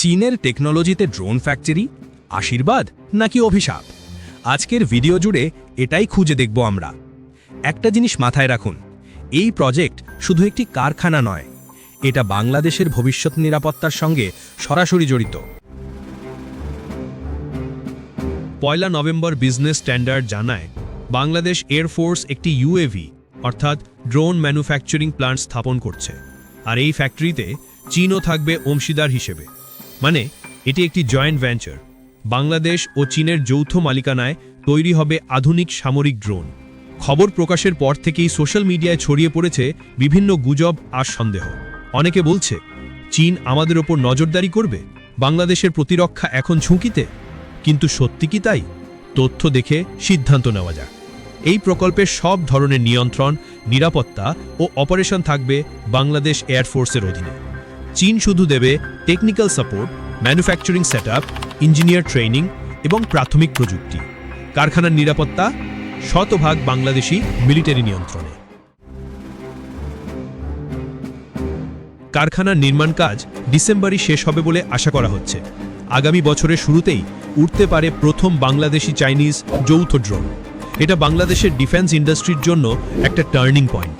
চীনের টেকনোলজিতে drone factory, আশীর্বাদ নাকি অভিশাপ? আজকের ভিডিও জুড়ে এটাই খুঁজে দেখব আমরা। একটা জিনিস মাথায় রাখুন, এই প্রজেক্ট শুধু একটি কারখানা নয়, এটা বাংলাদেশের ভবিষ্যৎ নিরাপত্তার সঙ্গে সরাসরি জড়িত। পয়লা নভেম্বর বিজনেস স্ট্যান্ডার্ড জানায়, বাংলাদেশ এয়ারফোর্স একটি ইউএভি অর্থাৎ ড্রোন ম্যানুফ্যাকচারিং প্লান্ট স্থাপন করছে। আর এই ফ্যাক্টরিতে চীনও থাকবে অংশীদার হিসেবে। মানে এটি একটি জয়েন্ট ভেঞ্চার বাংলাদেশ ও চীনের যৌথ মালিকানায় তৈরি হবে আধুনিক সামরিক ড্রোন খবর প্রকাশের পর থেকেই সোশ্যাল মিডিয়ায় ছড়িয়ে পড়েছে বিভিন্ন গুজব আর সন্দেহ। অনেকে বলছে, চীন আমাদের ওপর নজরদারি করবে? বাংলাদেশের প্রতিরক্ষা এখন ঝুঁকিতে? কিন্তু সত্যি কি তাই? তথ্য দেখে সিদ্ধান্ত নেওয়া যাক। এই প্রকল্পের সব ধরনের নিয়ন্ত্রণ, নিরাপত্তা ও অপারেশন থাকবে বাংলাদেশ এয়ারফোর্সের অধীনে। চীন শুধু দেবে technical support manufacturing set engineer training এবং প্রাথমিক প্রযুক্তি। কারখানার নিরাপত্তা, শতভাগ বাংলাদেশি মিলিটারি নিয়ন্ত্রণে। কারখানার নির্মাণ কাজ ডিসেম্বরই শেষ হবে বলে আশা করা হচ্ছে। আগামী বছরের শুরুতেই উঠতে পারে প্রথম বাংলাদেশি চাইনিজ যৌথ ড্রোন। এটা বাংলাদেশের ডিফেন্স ইন্ডাস্ট্রির জন্য একটা টার্নিং পয়েন্ট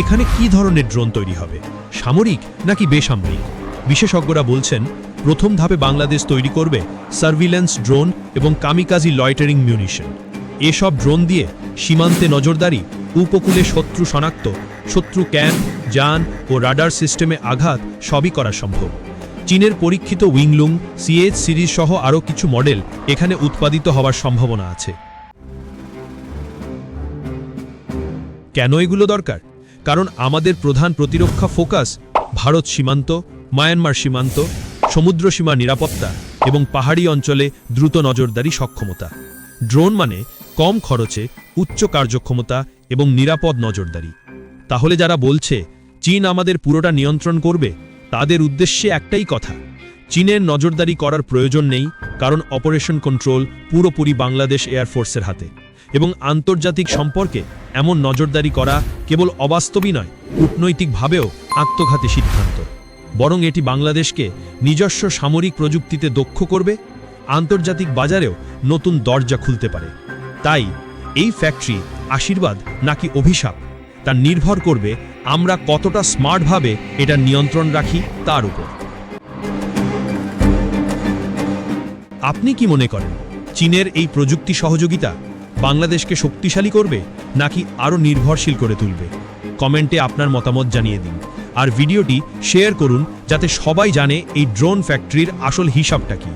এখানে কি ধরনের ড্রোন তৈরি হবে? সামরিক নাকি বেসামরিক? বিশেষজ্ঞরা বলছেন, প্রথম ধাপে বাংলাদেশ তৈরি করবে সার্ভিল্যান্স ড্রোন এবং কামিকাজি লয়টারিং মিউনিশন। এসব ড্রোন দিয়ে সীমান্তে নজরদারি, উপকূলে শত্রু শনাক্ত, শত্রু ক্যাম্প, যান ও রাডার সিস্টেমে আঘাত সবই করা সম্ভব। চীনের পরীক্ষিত উইংলুং, সিএইচ সিরিজ সহ আরও কিছু মডেল এখানে উৎপাদিত হওয়ার সম্ভাবনা আছে। কেন এগুলো দরকার? কারণ আমাদের প্রধান প্রতিরক্ষা ফোকাস ভারত সীমান্ত, মায়ানমার সীমান্ত, সমুদ্র সীমা নিরাপত্তা এবং পাহাড়ি অঞ্চলে দ্রুত নজরদারি সক্ষমতা। ড্রোন মানে কম খরচে উচ্চ কার্যক্ষমতা এবং নিরাপদ নজরদারি। তাহলে যারা বলছে, চীন আমাদের পুরোটা নিয়ন্ত্রণ করবে তাদের উদ্দেশ্যে একটাই কথা, চীনের নজরদারি করার প্রয়োজন নেই কারণ অপারেশন কন্ট্রোল পুরোপুরি বাংলাদেশ এয়ারফোর্সের হাতে। এবং আন্তর্জাতিক সম্পর্কে এমন নজরদারি করা কেবল অবাস্তবই নয়, কূটনৈতিকভাবেও আত্মঘাতী সিদ্ধান্ত। বরং এটি বাংলাদেশকে নিজস্ব সামরিক প্রযুক্তিতে দক্ষ করবে, আন্তর্জাতিক বাজারেও নতুন দরজা খুলতে পারে। তাই এই ফ্যাক্টরি আশীর্বাদ নাকি অভিশাপ, তা নির্ভর করবে আমরা কতটা স্মার্টভাবে এটা নিয়ন্ত্রণ রাখি তার উপর। আপনি কি মনে করেন, চীনের এই প্রযুক্তি সহযোগিতা বাংলাদেশকে শক্তিশালী করবে নাকি আরও নির্ভরশীল করে তুলবে? কমেন্টে আপনার মতামত জানিয়ে দিন। আর ভিডিওটি শেয়ার করুন যাতে সবাই জানে এই ড্রোন ফ্যাক্টরির আসল হিসাবটা কী।